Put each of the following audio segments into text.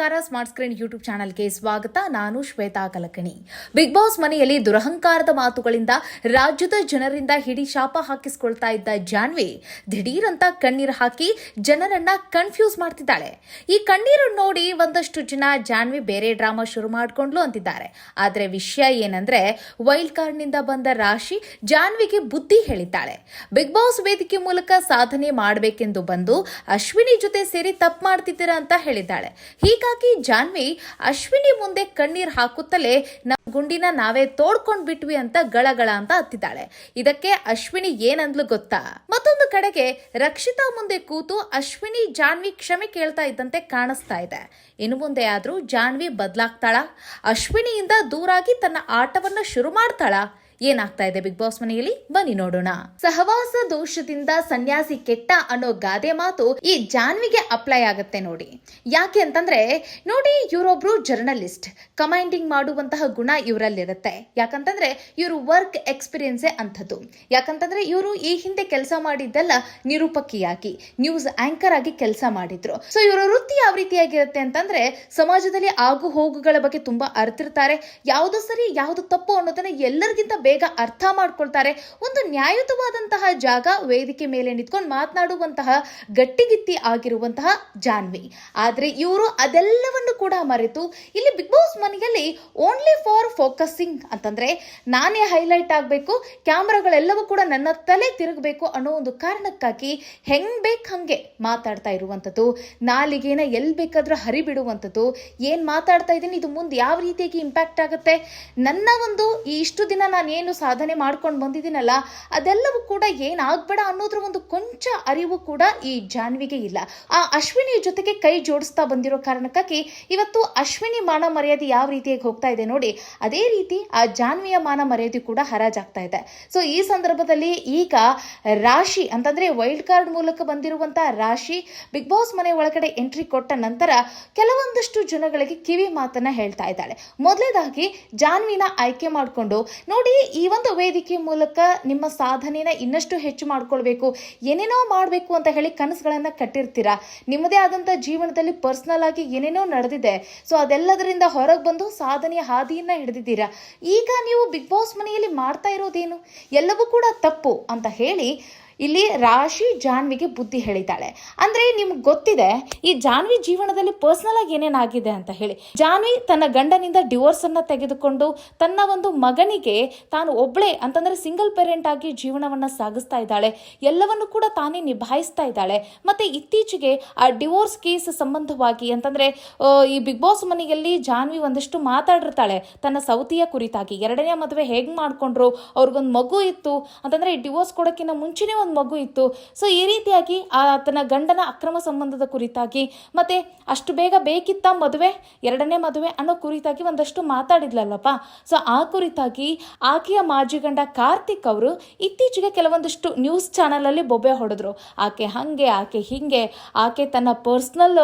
ನಮಸ್ಕಾರ smart screen YouTube ಚಾನಲ್ಗೆ ಸ್ವಾಗತ. ನಾನು ಶ್ವೇತಾ ಕಲಕಣಿ. ಬಿಗ್ ಬಾಸ್ ಮನೆಯಲ್ಲಿ ದುರಹಂಕಾರದ ಮಾತುಗಳಿಂದ ರಾಜ್ಯದ ಜನರಿಂದ ಹಿಡಿ ಶಾಪ ಹಾಕಿಸಿಕೊಳ್ತಾ ಇದ್ದ ಜಾನ್ವಿ ದಿಢೀರಂತ ಕಣ್ಣೀರು ಹಾಕಿ ಜನರನ್ನ ಕನ್ಫ್ಯೂಸ್ ಮಾಡ್ತಿದ್ದಾಳೆ. ಈ ಕಣ್ಣೀರು ನೋಡಿ ಒಂದಷ್ಟು ಜನ ಜಾನ್ವಿ ಬೇರೆ ಡ್ರಾಮಾ ಶುರು ಮಾಡ್ಕೊಂಡ್ಲು ಅಂತಿದ್ದಾರೆ. ಆದ್ರೆ ವಿಷಯ ಏನಂದ್ರೆ ವೈಲ್ಡ್ ಕಾರ್ಡ್ನಿಂದ ಬಂದ ರಾಶಿ ಜಾನ್ವಿಗೆ ಬುದ್ಧಿ ಹೇಳಿದ್ದಾಳೆ. ಬಿಗ್ ಬಾಸ್ ವೇದಿಕೆ ಮೂಲಕ ಸಾಧನೆ ಮಾಡಬೇಕೆಂದು ಬಂದು ಅಶ್ವಿನಿ ಜೊತೆ ಸೇರಿ ತಪ್ಪು ಮಾಡ್ತಿದ್ದೀರಾ ಅಂತ ಹೇಳಿದ್ದಾಳೆ. ಹೀಗಾಗಿ ಜಾನ್ವಿ ಅಶ್ವಿನಿ ಮುಂದೆ ಕಣ್ಣೀರ್ ಹಾಕುತ್ತಲೇ ನಮ್ಮ ಗುಂಡಿನ ನಾವೇ ತೋಡ್ಕೊಂಡ್ ಬಿಟ್ವಿ ಅಂತ ಗಳಗಳ ಅಂತ ಹತ್ತಿದ್ದಾಳೆ. ಇದಕ್ಕೆ ಅಶ್ವಿನಿ ಏನಂದ್ಲು ಗೊತ್ತಾ? ಮತ್ತೊಂದು ಕಡೆಗೆ ರಕ್ಷಿತಾ ಮುಂದೆ ಕೂತು ಅಶ್ವಿನಿ ಜಾನ್ವಿ ಕ್ಷಮೆ ಕೇಳ್ತಾ ಇದ್ದಂತೆ ಕಾಣಿಸ್ತಾ ಇದೆ. ಇನ್ನು ಮುಂದೆ ಆದ್ರೂ ಜಾನ್ವಿ ಬದಲಾಗ್ತಾಳ? ಅಶ್ವಿನಿಯಿಂದ ದೂರಾಗಿ ತನ್ನ ಆಟವನ್ನ ಶುರು ಮಾಡ್ತಾಳಾ? ಏನಾಗ್ತಾ ಇದೆ ಬಿಗ್ ಬಾಸ್ ಮನೆಯಲ್ಲಿ? ಬನ್ನಿ ನೋಡೋಣ. ಸಹವಾಸ ದೋಷದಿಂದ ಸನ್ಯಾಸಿ ಕೆಟ್ಟ ಅನ್ನೋ ಗಾದೆ ಮಾತು ಈ ಜಾನ್ವಿಗೆ ಅಪ್ಲೈ ಆಗುತ್ತೆ ನೋಡಿ. ಯಾಕೆ ಅಂತಂದ್ರೆ, ನೋಡಿ ಇವರೊಬ್ರು ಜರ್ನಲಿಸ್ಟ್ ಕಮಾಂಡಿಂಗ್ ಮಾಡುವಂತಹ ಗುಣ ಇವರಲ್ಲಿರುತ್ತೆ. ಯಾಕಂತಂದ್ರೆ, ಇವರು ವರ್ಕ್ ಎಕ್ಸ್ಪೀರಿಯನ್ಸೇ ಅಂಥದ್ದು. ಯಾಕಂತಂದ್ರೆ, ಇವರು ಈ ಹಿಂದೆ ಕೆಲಸ ಮಾಡಿದ್ದೆಲ್ಲ ನಿರೂಪಕಿಯಾಗಿ ನ್ಯೂಸ್ ಆಂಕರ್ ಆಗಿ ಕೆಲಸ ಮಾಡಿದ್ರು. ಸೊ ಇವರ ವೃತ್ತಿ ಯಾವ ರೀತಿಯಾಗಿರುತ್ತೆ ಅಂತಂದ್ರೆ, ಸಮಾಜದಲ್ಲಿ ಆಗು ಹೋಗುಗಳ ಬಗ್ಗೆ ತುಂಬಾ ಅರ್ತಿರ್ತಾರೆ. ಯಾವುದು ಸರಿ, ಯಾವುದು ತಪ್ಪು ಅನ್ನೋದನ್ನ ಎಲ್ಲರಿಗಿಂತ ಬೇಗ ಅರ್ಥ ಮಾಡ್ಕೊಳ್ತಾರೆ. ಒಂದು ನ್ಯಾಯಯುತವಾದಂತಹ ಜಾಗ ವೇದಿಕೆ ಮೇಲೆ ನಿಂತ್ಕೊಂಡು ಮಾತನಾಡುವಂತಹ ಗಟ್ಟಿಗಿತ್ತಿ ಆಗಿರುವಂತಹ ಜಾನ್ವಿ. ಆದ್ರೆ ಇವರು ಅದೆಲ್ಲವನ್ನು ಕೂಡ ಮರೆತು ಇಲ್ಲಿ ಬಿಗ್ ಬಾಸ್ ಮನೆಯಲ್ಲಿ ಓನ್ಲಿ ಫಾರ್ ಫೋಕಸಿಂಗ್ ಅಂತಂದ್ರೆ ನಾನೇ ಹೈಲೈಟ್ ಆಗಬೇಕು, ಕ್ಯಾಮ್ರಾಗಳೆಲ್ಲವೂ ಕೂಡ ನನ್ನ ತಲೆ ತಿರುಗಬೇಕು ಅನ್ನೋ ಒಂದು ಕಾರಣಕ್ಕಾಗಿ ಹೆಂಗ್ ಬೇಕು ಹಂಗೆ ಮಾತಾಡ್ತಾ ಇರುವಂಥದ್ದು, ನಾಲಿಗೆನ ಎಲ್ಲಿ ಬೇಕಾದ್ರೂ ಹರಿಬಿಡುವಂಥದ್ದು, ಏನು ಮಾತಾಡ್ತಾ ಇದ್ದೀನಿ, ಇದು ಮುಂದೆ ಯಾವ ರೀತಿಯಾಗಿ ಇಂಪ್ಯಾಕ್ಟ್ ಆಗುತ್ತೆ, ನನ್ನ ಒಂದು ಈ ಇಷ್ಟು ದಿನ ನಾನು ಏನು ಸಾಧನೆ ಮಾಡ್ಕೊಂಡು ಬಂದಿದ್ದೀನಲ್ಲ, ಅದೆಲ್ಲವೂ ಕೂಡ ಏನಾಗ್ಬೇಡ ಅನ್ನೋದ್ರ ಒಂದು ಕೊಂಚ ಅರಿವು ಕೂಡ ಈ ಜಾನ್ವಿಗೆ ಇಲ್ಲ. ಆ ಅಶ್ವಿನಿ ಜೊತೆಗೆ ಕೈ ಜೋಡಿಸ್ತಾ ಬಂದಿರೋ ಕಾರಣಕ್ಕಾಗಿ ಇವತ್ತು ಅಶ್ವಿನಿ ಮಾನ ಮರ್ಯಾದೆ ಯಾವ ರೀತಿಯಾಗಿ ಹೋಗ್ತಾ ಇದೆ ನೋಡಿ, ಅದೇ ರೀತಿ ಆ ಜಾನ್ವಿಯ ಮಾನ ಮರ್ಯಾದೆ ಕೂಡ ಹರಾಜಾಗ್ತಾ ಇದೆ. ಸೊ ಈ ಸಂದರ್ಭದಲ್ಲಿ ಈಗ ರಾಶಿ ಅಂತಂದ್ರೆ ವೈಲ್ಡ್ ಕಾರ್ಡ್ ಮೂಲಕ ಬಂದಿರುವಂತಹ ರಾಶಿ ಬಿಗ್ ಬಾಸ್ ಮನೆ ಒಳಗಡೆ ಎಂಟ್ರಿ ಕೊಟ್ಟ ನಂತರ ಕೆಲವೊಂದಷ್ಟು ಜನಗಳಿಗೆ ಕಿವಿ ಮಾತನ್ನ ಹೇಳ್ತಾ ಇದ್ದಾಳೆ. ಮೊದಲೇದಾಗಿ ಜಾನ್ವಿನ ಆಯ್ಕೆ ಮಾಡಿಕೊಂಡು ನೋಡಿ ಈ ಒಂದು ವೇದಿಕೆ ಮೂಲಕ ನಿಮ್ಮ ಸಾಧನೆನ ಇನ್ನಷ್ಟು ಹೆಚ್ಚು ಮಾಡ್ಕೊಳ್ಬೇಕು. ಏನೇನೋ ಮಾಡಬೇಕು ಅಂತ ಹೇಳಿ ಕನಸುಗಳನ್ನ ಕಟ್ಟಿರ್ತೀರಾ? ನಿಮ್ಮದೇ ಆದಂಥ ಜೀವನದಲ್ಲಿ ಪರ್ಸನಲ್ ಆಗಿ ಏನೇನೋ ನಡೆದಿದೆ. ಸೊ ಅದೆಲ್ಲದರಿಂದ ಹೊರಗೆ ಬಂದು ಸಾಧನೆಯ ಹಾದಿಯನ್ನ ಹಿಡಿದಿದ್ದೀರಾ? ಈಗ ನೀವು ಬಿಗ್ ಬಾಸ್ ಮನೆಯಲ್ಲಿ ಮಾಡ್ತಾ ಇರೋದೇನು? ಎಲ್ಲವೂ ಕೂಡ ತಪ್ಪು ಅಂತ ಹೇಳಿ ಇಲ್ಲಿ ರಾಶಿ ಜಾನ್ವಿಗೆ ಬುದ್ಧಿ ಹೇಳಿದ್ದಾಳೆ. ಅಂದ್ರೆ ನಿಮ್ಗೆ ಗೊತ್ತಿದೆ, ಈ ಜಾನ್ವಿ ಜೀವನದಲ್ಲಿ ಪರ್ಸನಲ್ ಆಗಿ ಏನೇನಾಗಿದೆ ಅಂತ ಹೇಳಿ. ಜಾನ್ವಿ ತನ್ನ ಗಂಡನಿಂದ ಡಿವೋರ್ಸ್ ಅನ್ನ ತೆಗೆದುಕೊಂಡು ತನ್ನ ಒಂದು ಮಗನಿಗೆ ತಾನು ಒಬ್ಳೆ ಅಂತಂದ್ರೆ ಸಿಂಗಲ್ ಪೇರೆಂಟ್ ಆಗಿ ಜೀವನವನ್ನ ಸಾಗಿಸ್ತಾ ಇದ್ದಾಳೆ. ಎಲ್ಲವನ್ನು ಕೂಡ ತಾನೇ ನಿಭಾಯಿಸ್ತಾ ಇದ್ದಾಳೆ. ಮತ್ತೆ ಇತ್ತೀಚೆಗೆ ಆ ಡಿವೋರ್ಸ್ ಕೇಸ್ ಸಂಬಂಧವಾಗಿ ಅಂತಂದ್ರೆ ಈ ಬಿಗ್ ಬಾಸ್ ಮನೆಯಲ್ಲಿ ಜಾನ್ವಿ ಒಂದಷ್ಟು ಮಾತಾಡಿರ್ತಾಳೆ. ತನ್ನ ಸೌತಿಯ ಕುರಿತಾಗಿ. ಎರಡನೇ ಮದುವೆ ಹೇಗ್ ಮಾಡ್ಕೊಂಡ್ರು? ಅವ್ರಿಗೊಂದು ಮಗು ಇತ್ತು. ಅಂತಂದ್ರೆ ಈ ಡಿವೋರ್ಸ್ ಕೊಡೋಕ್ಕಿಂತ ಮುಂಚೆನೇ ಒಂದು ಮಗು ಇತ್ತು. ಸೊ ಈ ರೀತಿಯಾಗಿ ಆತನ ಗಂಡನ ಅಕ್ರಮ ಸಂಬಂಧದ ಕುರಿತಾಗಿ ಮತ್ತೆ ಅಷ್ಟು ಬೇಗ ಬೇಕಿತ್ತ ಮದುವೆ, ಎರಡನೇ ಮದುವೆ ಅನ್ನೋ ಕುರಿತಾಗಿ ಒಂದಷ್ಟು ಮಾತಾಡಿದ್ಲಲ್ಲಪ್ಪ. ಸೊ ಆ ಕುರಿತಾಗಿ ಆಕೆಯ ಮಾಜಿ ಗಂಡ ಕಾರ್ತಿಕ್ ಅವರು ಇತ್ತೀಚೆಗೆ ಕೆಲವೊಂದಷ್ಟು ನ್ಯೂಸ್ ಚಾನಲ್ ಅಲ್ಲಿ ಬೊಬ್ಬೆ ಹೊಡೆದ್ರು. ಆಕೆ ಹಂಗೆ, ಆಕೆ ಹಿಂಗೆ, ಆಕೆ ತನ್ನ ಪರ್ಸ್ನಲ್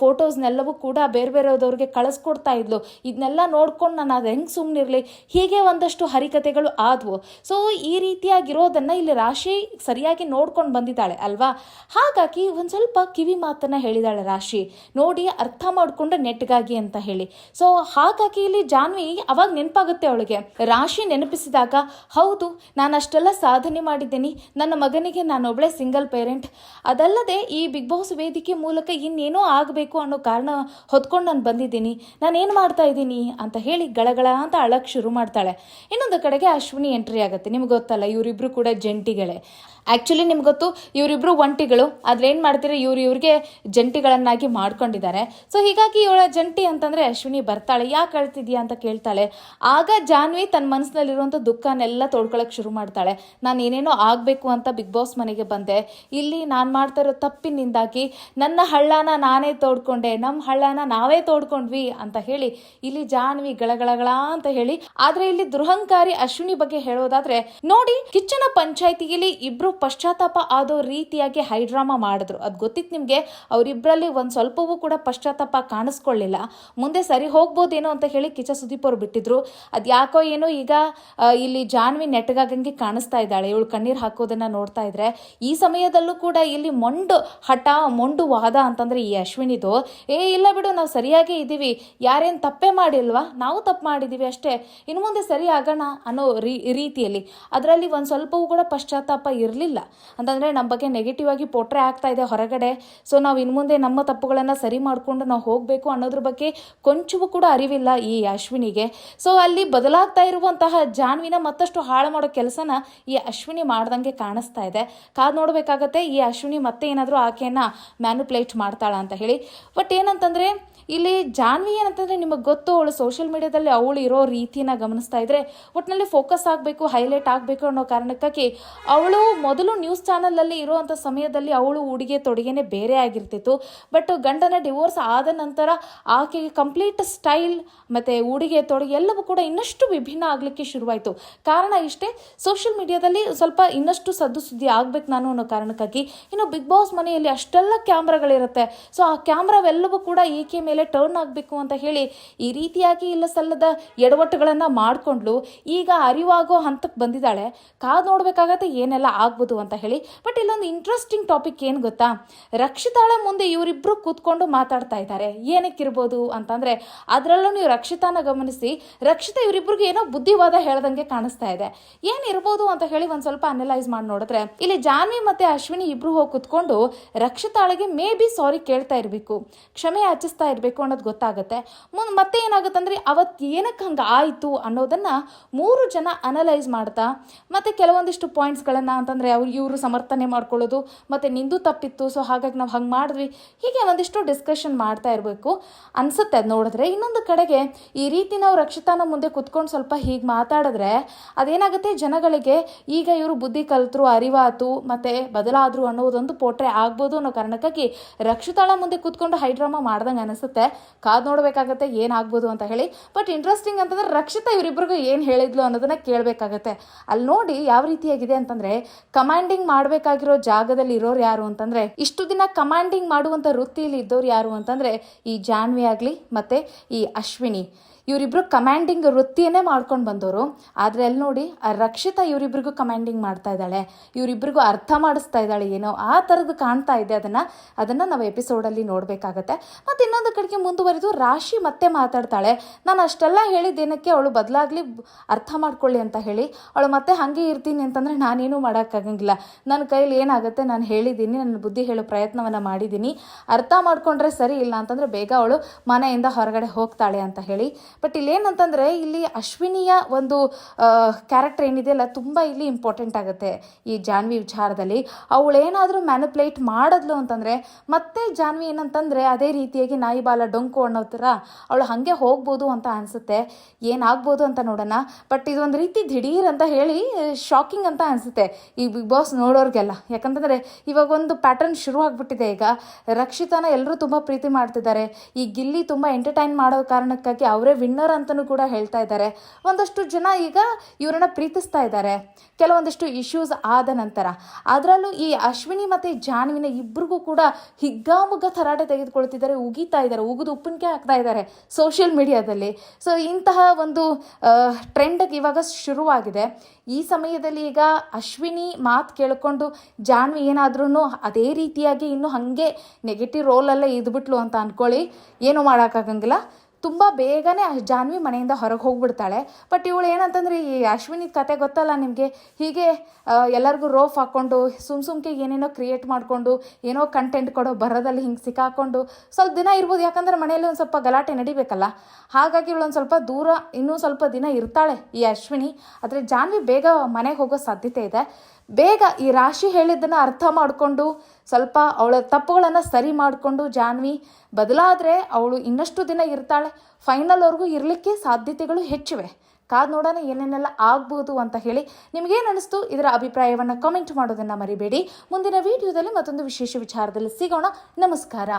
ಫೋಟೋಸ್ನೆಲ್ಲವೂ ಕೂಡ ಬೇರೆ ಬೇರೆದವ್ರಿಗೆ ಕಳಿಸ್ಕೊಡ್ತಾ ಇದ್ಲು. ಇದನ್ನೆಲ್ಲ ನೋಡ್ಕೊಂಡು ನಾನು ಅದು ಹೆಂಗೆ ಸುಮ್ಮನಿರಲಿ ಹೀಗೆ ಒಂದಷ್ಟು ಹರಿಕತೆಗಳು ಆದವು. ಸೊ ಈ ರೀತಿಯಾಗಿರೋದನ್ನ ಇಲ್ಲಿ ರಾಶಿ ಸರಿಯಾಗಿ ನೋಡ್ಕೊಂಡು ಬಂದಿದ್ದಾಳೆ, ಅಲ್ವಾ? ಹಾಗಾಗಿ ಒಂದು ಸ್ವಲ್ಪ ಕಿವಿ ಮಾತನ್ನು ಹೇಳಿದಾಳೆ ರಾಶಿ. ನೋಡಿ, ಅರ್ಥ ಮಾಡಿಕೊಂಡು ನೆಟ್ಗಾಗಿ ಅಂತ ಹೇಳಿ. ಸೊ ಹಾಗಾಗಿ ಇಲ್ಲಿ ಜಾನ್ವಿ ಅವಾಗ ನೆನಪಾಗುತ್ತೆ ಅವಳಿಗೆ. ರಾಶಿ ನೆನಪಿಸಿದಾಗ, ಹೌದು, ನಾನು ಅಷ್ಟೆಲ್ಲ ಸಾಧನೆ ಮಾಡಿದ್ದೀನಿ. ನನ್ನ ಮಗನಿಗೆ ನಾನೊಬ್ಳೆ ಸಿಂಗಲ್ ಪೇರೆಂಟ್ ಅದಲ್ಲದೆ ಈ ಬಿಗ್ ಬಾಸ್ ವೇದಿಕೆ ಮೂಲಕ ಇನ್ನೇನೋ ಆಗಬೇಕು ಅನ್ನೋ ಕಾರಣ ಹೊತ್ಕೊಂಡು ನಾನು ಬಂದಿದ್ದೀನಿ. ನಾನು ಏನು ಮಾಡ್ತಾ ಇದ್ದೀನಿ ಅಂತ ಹೇಳಿ ಗಳಗಳ ಅಂತ ಅಳಕ್ಕೆ ಶುರು ಮಾಡ್ತಾಳೆ. ಇನ್ನೊಂದು ಕಡೆಗೆ ಅಶ್ವಿನಿ ಎಂಟ್ರಿ ಆಗುತ್ತೆ. ನಿಮ್ಗೆ ಗೊತ್ತಲ್ಲ, ಇವರಿಬ್ರು ಕೂಡ ಜಂಟಿಗಳೇ. ಆ್ಯಕ್ಚುಲಿ ನಿಮ್ಗೆ ಗೊತ್ತು ಇವರಿಬ್ಬರು ಒಂಟಿಗಳು. ಆದರೆ ಏನು ಮಾಡ್ತೀರಿ, ಇವ್ರು ಇವ್ರಿಗೆ ಜಂಟಿಗಳನ್ನಾಗಿ ಮಾಡ್ಕೊಂಡಿದ್ದಾರೆ. ಸೊ ಹೀಗಾಗಿ ಇವಳ ಜಂಟಿ ಅಂತಂದರೆ ಅಶ್ವಿನಿ ಬರ್ತಾಳೆ. ಯಾಕೆ ಅಳ್ತಿದ್ಯಾ ಅಂತ ಕೇಳ್ತಾಳೆ. ಆಗ ಜಾನ್ವಿ ತನ್ನ ಮನಸ್ಸಿನಲ್ಲಿರುವಂಥ ದುಃಖನೆಲ್ಲ ತೋಡ್ಕೊಳ್ಳೋಕೆ ಶುರು ಮಾಡ್ತಾಳೆ. ನಾನು ಏನೇನೋ ಆಗಬೇಕು ಅಂತ ಬಿಗ್ ಬಾಸ್ ಮನೆಗೆ ಬಂದೆ. ಇಲ್ಲಿ ನಾನು ಮಾಡ್ತಾ ಇರೋ ತಪ್ಪಿನಿಂದಾಗಿ ನನ್ನ ಹಳ್ಳನ ನಾನೇ ತೋಡ್ಕೊಂಡೆ. ನಮ್ಮ ಹಳ್ಳನ ನಾವೇ ತೋಡ್ಕೊಂಡ್ವಿ ಅಂತ ಹೇಳಿ, ಇಲ್ಲಿ ಜಾನ್ವಿ ಗಳಗಳಗಳ ಅಂತ ಹೇಳಿ. ಆದರೆ ಇಲ್ಲಿ ದುರಹಂಕಾರಿ ಅಶ್ವಿನಿ ಬಗ್ಗೆ ಹೇಳೋದಾದ್ರೆ, ನೋಡಿ, ಕಿಚ್ಚನ ಪಂಚಾಯತಿಯಲ್ಲಿ ಇಬ್ರು ಪಶ್ಚಾತ್ತಾಪ ಆದೋ ರೀತಿಯಾಗಿ ಹೈಡ್ರಾಮಾ ಮಾಡಿದ್ರು. ಅದು ಗೊತ್ತಿತ್ತು ನಿಮಗೆ? ಅವರಿಬ್ಬರಲ್ಲಿ ಒಂದು ಸ್ವಲ್ಪವೂ ಕೂಡ ಪಶ್ಚಾತ್ತಾಪ ಕಾಣಿಸ್ಕೊಳ್ಳಿಲ್ಲ. ಮುಂದೆ ಸರಿ ಹೋಗ್ಬೋದೇನೋ ಅಂತ ಹೇಳಿ ಕಿಚ ಸುದೀಪ್ ಅವರು ಬಿಟ್ಟಿದ್ರು. ಅದು ಯಾಕೋ ಏನೋ ಈಗ ಇಲ್ಲಿ ಜಾನ್ವಿ ನೆಟ್ಟಗಾಗಂಗೆ ಕಾಣಿಸ್ತಾ ಇದ್ದಾಳೆ. ಇವಳು ಕಣ್ಣೀರು ಹಾಕೋದನ್ನು ನೋಡ್ತಾ ಇದ್ರೆ. ಈ ಸಮಯದಲ್ಲೂ ಕೂಡ ಇಲ್ಲಿ ಮೊಂಡು ಹಠ, ಮೊಂಡು ವಾದ ಅಂತಂದರೆ ಈ ಅಶ್ವಿನಿದು. ಏ, ಇಲ್ಲ ಬಿಡು, ನಾವು ಸರಿಯಾಗೇ ಇದ್ದೀವಿ ಯಾರೇನು ತಪ್ಪೇ ಮಾಡಿಲ್ವಾ? ನಾವು ತಪ್ಪು ಮಾಡಿದ್ದೀವಿ ಅಷ್ಟೇ. ಇನ್ನು ಮುಂದೆ ಸರಿ ಆಗೋಣ ಅನ್ನೋ ರೀತಿಯಲ್ಲಿ. ಅದರಲ್ಲಿ ಒಂದು ಸ್ವಲ್ಪವೂ ಕೂಡ ಪಶ್ಚಾತ್ತಾಪ ಇರಲಿಲ್ಲ. ಅಂತಂದರೆ ನಮ್ಮ ಬಗ್ಗೆ ನೆಗೆಟಿವ್ ಆಗಿ ಪೋಟ್ರೆ ಆಗ್ತಾ ಇದೆ ಹೊರಗಡೆ. ಸೊ ನಾವು ಇನ್ನು ಮುಂದೆ ನಮ್ಮ ತಪ್ಪುಗಳನ್ನು ಸರಿ ಮಾಡಿಕೊಂಡು ನಾವು ಹೋಗಬೇಕು ಅನ್ನೋದ್ರ ಬಗ್ಗೆ ಕೊಂಚವೂ ಕೂಡ ಅರಿವಿಲ್ಲ ಈ ಅಶ್ವಿನಿಗೆ. ಸೊ ಅಲ್ಲಿ ಬದಲಾಗ್ತಾ ಇರುವಂತಹ ಜಾನ್ವಿನ ಮತ್ತಷ್ಟು ಹಾಳು ಮಾಡೋ ಕೆಲಸನ ಈ ಅಶ್ವಿನಿ ಮಾಡ್ದಂಗೆ ಕಾಣಿಸ್ತಾ ಇದೆ. ಕಾದು ನೋಡಬೇಕಾಗತ್ತೆ ಈ ಅಶ್ವಿನಿ ಮತ್ತೆ ಏನಾದರೂ ಆಕೆಯನ್ನು ಮ್ಯಾನುಪ್ಲೇಟ್ ಮಾಡ್ತಾಳ ಅಂತ ಹೇಳಿ. ಬಟ್ ಏನಂತಂದರೆ ಇಲ್ಲಿ ಜಾನ್ವಿ ಏನಂತಂದರೆ ನಿಮಗೆ ಗೊತ್ತು, ಅವಳು ಸೋಷಿಯಲ್ ಮೀಡಿಯಾದಲ್ಲಿ ಅವಳು ಇರೋ ರೀತಿನ ಗಮನಿಸ್ತಾ ಇದ್ರೆ ಒಟ್ಟಿನಲ್ಲಿ ಫೋಕಸ್ ಆಗಬೇಕು ಹೈಲೈಟ್ ಆಗಬೇಕು ಅನ್ನೋ ಕಾರಣಕ್ಕಾಗಿ ಅವಳು ಮೊದಲು ನ್ಯೂಸ್ ಚಾನಲಲ್ಲಿ ಇರುವಂಥ ಸಮಯದಲ್ಲಿ ಅವಳು ಉಡುಗೆ ತೊಡುಗೆನೆ ಬೇರೆ ಆಗಿರ್ತಿತ್ತು. ಬಟ್ ಗಂಡನ ಡಿವೋರ್ಸ್ ಆದ ನಂತರ ಆಕೆಗೆ ಕಂಪ್ಲೀಟ್ ಸ್ಟೈಲ್ ಮತ್ತು ಉಡುಗೆ ತೊಡುಗೆ ಎಲ್ಲವೂ ಕೂಡ ಇನ್ನಷ್ಟು ವಿಭಿನ್ನ ಆಗಲಿಕ್ಕೆ ಶುರುವಾಯಿತು. ಕಾರಣ ಇಷ್ಟೇ ಸೋಷಿಯಲ್ ಮೀಡಿಯಾದಲ್ಲಿ ಸ್ವಲ್ಪ ಇನ್ನಷ್ಟು ಸದ್ದು ಸುದ್ದಿ ಆಗ್ಬೇಕು ನಾನು ಅನ್ನೋ ಕಾರಣಕ್ಕಾಗಿ. ಇನ್ನು ಬಿಗ್ ಬಾಸ್ ಮನೆಯಲ್ಲಿ ಅಷ್ಟೆಲ್ಲ ಕ್ಯಾಮ್ರಾಗಳಿರುತ್ತೆ ಸೊ ಆ ಕ್ಯಾಮ್ರಾವೆಲ್ಲವೂ ಕೂಡ ಈಕೆ ಮೇಲೆ ಟರ್ನ್ ಆಗಬೇಕು ಅಂತ ಹೇಳಿ ಈ ರೀತಿಯಾಗಿ ಇಲ್ಲ ಸಲ್ಲದ ಎಡವಟ್ಟುಗಳನ್ನು ಮಾಡಿಕೊಂಡ್ಲು. ಈಗ ಅರಿವಾಗೋ ಹಂತಕ್ಕೆ ಬಂದಿದ್ದಾಳೆ. ಕಾದು ನೋಡಬೇಕಾಗತ್ತೆ ಏನೆಲ್ಲ ಆಗ್ಬೋದು ಅಂತ ಹೇಳಿ. ಬಟ್ ಇಲ್ಲೊಂದು ಇಂಟ್ರೆಸ್ಟಿಂಗ್ ಟಾಪಿಕ್ ಏನು ಗೊತ್ತಾ? ರಕ್ಷಿತಾಳ ಮುಂದೆ ಇವರಿಬ್ಬರು ಕೂತ್ಕೊಂಡು ಮಾತಾಡ್ತಾ ಇದ್ದಾರೆ. ಏನಕ್ಕಿರ್ಬೋದು ಅಂತಂದರೆ ಅದರಲ್ಲೂ ನೀವು ರಕ್ಷಿತಾನ ಗಮನಿಸಿ, ರಕ್ಷಿತಾ ಇವರಿಬ್ಬರಿಗೆ ಏನೋ ಬುದ್ಧಿವಾದ ಹೇಳ್ದಂಗೆ ಕಾಣಿಸ್ತಾ ಇದೆ. ಏನಿರ್ಬೋದು ಅಂತ ಹೇಳಿ ಒಂದು ಸ್ವಲ್ಪ ಅನಲೈಸ್ ಮಾಡಿ ನೋಡಿದ್ರೆ, ಇಲ್ಲಿ ಜಾನ್ವಿ ಮತ್ತೆ ಅಶ್ವಿನಿ ಇಬ್ಬರು ಹೋಗಿ ಕುತ್ಕೊಂಡು ರಕ್ಷಿತಾಳಿಗೆ ಮೇ ಬಿ ಸಾರಿ ಕೇಳ್ತಾ ಇರಬೇಕು. ಕ್ಷಮೆ ಯಾಚಿಸ್ತಾ ಇರಬೇಕು. ಅನ್ನೋದು ಗೊತ್ತಾಗುತ್ತೆ. ಮುಂದೆ ಮತ್ತೆ ಏನಾಗುತ್ತೆ ಅಂದರೆ ಅವತ್ತು ಏನಕ್ಕೆ ಹಂಗೆ ಆಯಿತು ಅನ್ನೋದನ್ನು ಮೂರು ಜನ ಅನಲೈಸ್ ಮಾಡ್ತಾ, ಮತ್ತು ಕೆಲವೊಂದಿಷ್ಟು ಪಾಯಿಂಟ್ಸ್ಗಳನ್ನು ಅಂತಂದರೆ ಅವ್ರು ಇವರು ಸಮರ್ಥನೆ ಮಾಡ್ಕೊಳ್ಳೋದು, ಮತ್ತು ನಿಂದು ತಪ್ಪಿತ್ತು ಸೊ ಹಾಗಾಗಿ ನಾವು ಹಂಗೆ ಮಾಡಿದ್ವಿ, ಹೀಗೆ ಒಂದಿಷ್ಟು ಡಿಸ್ಕಷನ್ ಮಾಡ್ತಾ ಇರಬೇಕು. ಅನ್ಸುತ್ತೆ ಅದು ನೋಡಿದ್ರೆ. ಇನ್ನೊಂದು ಕಡೆಗೆ ಈ ರೀತಿ ನಾವು ರಕ್ಷಿತಾನ ಮುಂದೆ ಕುತ್ಕೊಂಡು ಸ್ವಲ್ಪ ಹೀಗೆ ಮಾತಾಡಿದ್ರೆ ಅದೇನಾಗುತ್ತೆ? ಜನಗಳಿಗೆ ಈಗ ಇವರು ಬುದ್ಧಿ ಕಲ್ತರು ಅರಿವಾತು ಮತ್ತು ಬದಲಾದರು ಅನ್ನೋದೊಂದು ಪೋಟ್ರೆ ಆಗ್ಬೋದು ಅನ್ನೋ ಕಾರಣಕ್ಕಾಗಿ ರಕ್ಷಿತಾಳ ಮುಂದೆ ಕುತ್ಕೊಂಡು ಹೈಡ್ರಾಮಾ ಮಾಡ್ದಂಗೆ ಅನಿಸುತ್ತೆ. ಕಾದ್ ನೋಡಬೇಕಾಗತ್ತೆ ಏನಾಗ್ಬೋದು ಅಂತ ಹೇಳಿ. ಬಟ್ ಇಂಟ್ರೆಸ್ಟಿಂಗ್ ಅಂತಂದ್ರೆ ರಕ್ಷಿತಾ ಇವರಿಬ್ಬರಿಗೂ ಏನು ಹೇಳಿದ್ಲು ಅನ್ನೋದನ್ನ ಕೇಳಬೇಕಾಗತ್ತೆ. ಅಲ್ಲಿ ನೋಡಿ ಯಾವ ರೀತಿಯಾಗಿದೆ ಅಂತಂದ್ರೆ ಕಮಾಂಡಿಂಗ್ ಮಾಡಬೇಕಾಗಿರೋ ಜಾಗದಲ್ಲಿ ಇರೋರು ಯಾರು ಅಂತಂದ್ರೆ, ಇಷ್ಟು ದಿನ ಕಮಾಂಡಿಂಗ್ ಮಾಡುವಂಥ ವೃತ್ತಿಯಲ್ಲಿ ಇದ್ದವ್ರು ಯಾರು ಅಂತಂದ್ರೆ, ಈ ಜಾನ್ವಿ ಆಗಲಿ, ಮತ್ತೆ ಈ ಅಶ್ವಿನಿ. ಇವರಿಬ್ರು ಕಮ್ಯಾಂಡಿಂಗ್ ವೃತ್ತಿಯನ್ನೇ ಮಾಡ್ಕೊಂಡು ಬಂದವರು ಆದರೆ ಅಲ್ಲಿ ನೋಡಿ ರಕ್ಷಿತಾ ಇವರಿಬ್ರಿಗೂ ಕಮ್ಯಾಂಡಿಂಗ್ ಮಾಡ್ತಾ ಇದ್ದಾಳೆ. ಇವರಿಬ್ರಿಗೂ ಅರ್ಥ ಮಾಡಿಸ್ತಾ ಇದ್ದಾಳೆ ಏನೋ ಆ ಥರದ್ದು ಕಾಣ್ತಾ ಇದೆ ಅದನ್ನು. ಅದನ್ನು ನಾವು ಎಪಿಸೋಡಲ್ಲಿ ನೋಡಬೇಕಾಗತ್ತೆ. ಮತ್ತು ಇನ್ನೊಂದು ಕಡೆಗೆ ಮುಂದುವರಿದು ರಾಶಿ ಮತ್ತೆ ಮಾತಾಡ್ತಾಳೆ. ನಾನು ಅಷ್ಟೆಲ್ಲ ಹೇಳಿದ್ದೇನಕ್ಕೆ ಅವಳು ಬದಲಾಗಲಿ ಅರ್ಥ ಮಾಡ್ಕೊಳ್ಳಿ ಅಂತ ಹೇಳಿ. ಅವಳು ಮತ್ತೆ ಹಾಗೆ ಇರ್ತೀನಿ ಅಂತಂದರೆ ನಾನೇನು ಮಾಡೋಕ್ಕಾಗಂಗಿಲ್ಲ. ನನ್ನ ಕೈಲಿ ಏನಾಗುತ್ತೆ ನಾನು ಹೇಳಿದ್ದೀನಿ ನನ್ನ ಬುದ್ಧಿ ಹೇಳೋ ಪ್ರಯತ್ನವನ್ನು ಮಾಡಿದ್ದೀನಿ ಅರ್ಥ ಮಾಡ್ಕೊಂಡ್ರೆ ಸರಿ ಇಲ್ಲ ಅಂತಂದರೆ ಬೇಗ ಅವಳು ಮನೆಯಿಂದ ಹೊರಗಡೆ ಹೋಗ್ತಾಳೆ ಅಂತ ಹೇಳಿ. ಬಟ್ ಇಲ್ಲೇನಂತಂದರೆ ಇಲ್ಲಿ ಅಶ್ವಿನಿಯ ಒಂದು ಕ್ಯಾರೆಕ್ಟರ್ ಏನಿದೆಯಲ್ಲ ತುಂಬ ಇಲ್ಲಿ ಇಂಪಾರ್ಟೆಂಟ್ ಆಗುತ್ತೆ ಈ ಜಾನ್ವಿ ವಿಚಾರದಲ್ಲಿ. ಅವಳೇನಾದರೂ ಮ್ಯಾನುಪ್ಲೇಟ್ ಮಾಡಿದ್ಲು ಅಂತಂದರೆ, ಮತ್ತೆ ಜಾನ್ವಿ ಏನಂತಂದರೆ ಅದೇ ರೀತಿಯಾಗಿ ನಾಯಿ ಬಾಲ ಡೊಂಕು ಅನ್ನೋ ಥರ ಅವಳು ಹಾಗೆ ಹೋಗ್ಬೋದು ಅಂತ ಅನಿಸುತ್ತೆ. ಏನಾಗ್ಬೋದು ಅಂತ ನೋಡೋಣ. ಬಟ್ ಇದೊಂದು ರೀತಿ ದಿಢೀರ್ ಅಂತ ಹೇಳಿ ಶಾಕಿಂಗ್ ಅಂತ ಅನಿಸುತ್ತೆ ಈ ಬಿಗ್ ಬಾಸ್ ನೋಡೋರಿಗೆಲ್ಲ. ಯಾಕಂತಂದರೆ ಇವಾಗ ಒಂದು ಪ್ಯಾಟರ್ನ್ ಶುರು ಆಗಿಬಿಟ್ಟಿದೆ ಈಗ. ರಕ್ಷಿತಾನ ಎಲ್ಲರೂ ತುಂಬ ಪ್ರೀತಿ ಮಾಡ್ತಿದ್ದಾರೆ. ಈ ಗಿಲ್ಲಿ ತುಂಬ ಎಂಟರ್ಟೈನ್ ಮಾಡೋ ಕಾರಣಕ್ಕಾಗಿ ಅವರೇ ವಿನ್ನರ್ ಅಂತಲೂ ಕೂಡ ಹೇಳ್ತಾ ಇದ್ದಾರೆ. ಒಂದಷ್ಟು ಜನ ಈಗ ಇವರನ್ನ ಪ್ರೀತಿಸ್ತಾ ಇದ್ದಾರೆ. ಕೆಲವೊಂದಿಷ್ಟು ಇಶ್ಯೂಸ್ ಆದ ನಂತರ. ಅದರಲ್ಲೂ ಈ ಅಶ್ವಿನಿ ಮತ್ತು ಜಾನ್ವಿನ ಇಬ್ಬರಿಗೂ ಕೂಡ ಹಿಗ್ಗಾಮುಗ್ಗ ತರಾಟೆ ತೆಗೆದುಕೊಳ್ತಿದ್ದಾರೆ, ಉಗಿತಾ ಇದ್ದಾರೆ, ಉಗಿದು ಉಪ್ಪಿನಕಾಯಿ ಹಾಕ್ತಾ ಇದ್ದಾರೆ ಸೋಷಿಯಲ್ ಮೀಡಿಯಾದಲ್ಲಿ ಸೊ ಇಂತಹ ಒಂದು ಟ್ರೆಂಡ್ ಇವಾಗ ಶುರುವಾಗಿದೆ. ಈ ಸಮಯದಲ್ಲಿ ಈಗ ಅಶ್ವಿನಿ ಮಾತು ಕೇಳಿಕೊಂಡು ಜಾನ್ವಿ ಏನಾದ್ರೂ ಅದೇ ರೀತಿಯಾಗಿ ಇನ್ನು ಹಾಗೆ ನೆಗೆಟಿವ್ ರೋಲಲ್ಲೇ ಇದ್ಬಿಟ್ಲು ಅಂತ ಅಂದ್ಕೊಳ್ಳಿ ಏನು ಮಾಡೋಕ್ಕಾಗಂಗಿಲ್ಲ. ತುಂಬ ಬೇಗನೆ ಜಾನ್ವಿ ಮನೆಯಿಂದ ಹೊರಗೆ ಹೋಗ್ಬಿಡ್ತಾಳೆ. ಬಟ್ ಇವಳು ಏನಂತಂದ್ರೆ, ಈ ಅಶ್ವಿನಿ ಕತೆ ಗೊತ್ತಲ್ಲ ನಿಮಗೆ? ಹೀಗೆ ಎಲ್ಲರಿಗೂ ರೋಫ್ ಹಾಕ್ಕೊಂಡು ಸುಮ್ ಸುಮ್ಕೆ ಏನೇನೋ ಕ್ರಿಯೇಟ್ ಮಾಡಿಕೊಂಡು, ಏನೋ ಕಂಟೆಂಟ್ ಕೊಡೋ ಬರೋದಲ್ಲಿ ಹಿಂಗೆ ಸಿಕ್ಕಾಕೊಂಡು, ಸ್ವಲ್ಪ ದಿನ ಇರ್ಬೋದು. ಯಾಕಂದ್ರೆ ಮನೆಯಲ್ಲಿ ಒಂದು ಸ್ವಲ್ಪ ಗಲಾಟೆ ನಡಿಬೇಕಲ್ಲ. ಹಾಗಾಗಿ ಇವಳು ಒಂದು ಸ್ವಲ್ಪ ದೂರ, ಇನ್ನೂ ಸ್ವಲ್ಪ ದಿನ ಇರ್ತಾಳೆ ಈ ಅಶ್ವಿನಿ. ಆದರೆ ಜಾನ್ವಿ ಬೇಗ ಮನೆಗೆ ಹೋಗೋ ಸಾಧ್ಯತೆ ಇದೆ. ಬೇಗ ಈ ರಾಶಿ ಹೇಳಿದ್ದನ್ನು ಅರ್ಥ ಮಾಡಿಕೊಂಡು ಸ್ವಲ್ಪ ಅವಳ ತಪ್ಪುಗಳನ್ನು ಸರಿ ಮಾಡಿಕೊಂಡು ಜಾನ್ವಿ, ಬದಲಾದರೆ ಅವಳು ಇನ್ನಷ್ಟು ದಿನ ಇರ್ತಾಳೆ. ಫೈನಲ್ವರೆಗೂ ಇರಲಿಕ್ಕೆ ಸಾಧ್ಯತೆಗಳು ಹೆಚ್ಚಿವೆ. ಕಾದ್ ನೋಡೋಣ ಏನೇನೆಲ್ಲ ಆಗ್ಬೋದು ಅಂತ ಹೇಳಿ ನಿಮಗೇನು ಅನಿಸ್ತು ಇದರ ಅಭಿಪ್ರಾಯವನ್ನು ಕಾಮೆಂಟ್ ಮಾಡೋದನ್ನು ಮರಿಬೇಡಿ. ಮುಂದಿನ ವಿಡಿಯೋದಲ್ಲಿ ಮತ್ತೊಂದು ವಿಶೇಷ ವಿಚಾರದಲ್ಲಿ ಸಿಗೋಣ. ನಮಸ್ಕಾರ.